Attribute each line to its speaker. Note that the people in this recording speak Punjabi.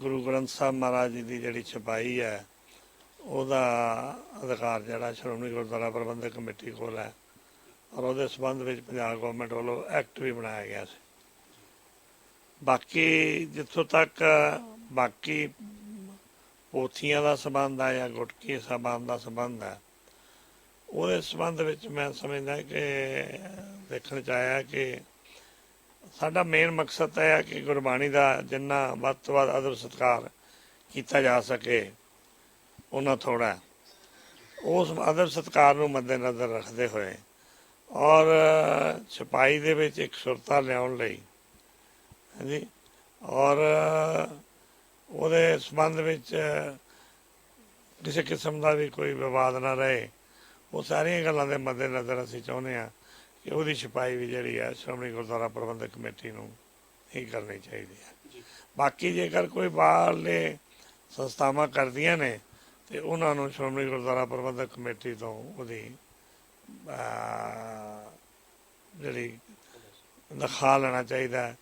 Speaker 1: ਗੁਰੂ ਗ੍ਰੰਥ ਸਾਹਿਬ ਮਹਾਰਾਜ ਜੀ ਦੀ ਜਿਹੜੀ ਛਪਾਈ ਹੈ, ਉਹਦਾ ਅਧਿਕਾਰ ਜਿਹੜਾ ਸ਼੍ਰੋਮਣੀ ਗੁਰਦੁਆਰਾ ਪ੍ਰਬੰਧਕ ਕਮੇਟੀ ਕੋਲ ਹੈ ਔਰ ਉਹਦੇ ਸਬੰਧ ਵਿੱਚ ਪੰਜਾਬ ਗਵਰਨਮੈਂਟ ਵੱਲੋਂ ਐਕਟ ਵੀ ਬਣਾਇਆ ਗਿਆ ਸੀ। ਬਾਕੀ ਜਿੱਥੋਂ ਤੱਕ, ਬਾਕੀ ਪੋਥੀਆਂ ਦਾ ਸਬੰਧ ਹੈ ਜਾਂ ਗੁਟਕੀ ਸਾਹਿਬਾਨ ਦਾ ਸਬੰਧ ਹੈ, ਉਹਦੇ ਸਬੰਧ ਵਿੱਚ ਮੈਂ ਸਮਝਦਾ ਕਿ, ਦੇਖਣ ਚ ਆਇਆ ਕਿ ਸਾਡਾ ਮੇਨ ਮਕਸਦ ਤਾਂ ਇਹ ਹੈ ਕਿ ਗੁਰਬਾਣੀ ਦਾ ਜਿੰਨਾ ਵੱਧ ਤੋਂ ਵੱਧ ਆਦਰ ਸਤਿਕਾਰ ਕੀਤਾ ਜਾ ਸਕੇ ਉਹਨਾਂ ਥੋੜਾ ਉਸ ਆਦਰ ਸਤਿਕਾਰ ਨੂੰ ਮੱਦੇਨਜ਼ਰ ਰੱਖਦੇ ਹੋਏ ਔਰ ਛਪਾਈ ਦੇ ਵਿੱਚ ਇੱਕ ਸੁਰਤਾ ਲਿਆਉਣ ਲਈ, ਹਾਂਜੀ, ਔਰ ਉਹਦੇ ਸੰਬੰਧ ਵਿੱਚ ਕਿਸੇ ਕਿਸਮ ਦਾ ਵੀ ਕੋਈ ਵਿਵਾਦ ਨਾ ਰਹੇ, ਉਹ ਸਾਰੀਆਂ ਗੱਲਾਂ ਦੇ ਮੱਦੇਨਜ਼ਰ ਅਸੀਂ ਚਾਹੁੰਦੇ ਹਾਂ ਕਿ ਉਹਦੀ ਛਪਾਈ ਵੀ ਜਿਹੜੀ ਹੈ ਸ਼੍ਰੋਮਣੀ ਗੁਰਦੁਆਰਾ ਪ੍ਰਬੰਧਕ ਕਮੇਟੀ ਨੂੰ ਹੀ ਕਰਨੀ ਚਾਹੀਦੀ ਹੈ ਬਾਕੀ ਜੇਕਰ ਕੋਈ ਬਾਹਰਲੇ ਸੰਸਥਾਵਾਂ ਕਰਦੀਆਂ ਨੇ ਤੇ ਉਹਨਾਂ ਨੂੰ ਸ਼੍ਰੋਮਣੀ ਗੁਰਦੁਆਰਾ ਪ੍ਰਬੰਧਕ ਕਮੇਟੀ ਤੋਂ ਉਹਦੀ ਜਿਹੜੀ ਦਿਖਾ ਲੈਣਾ ਚਾਹੀਦਾ।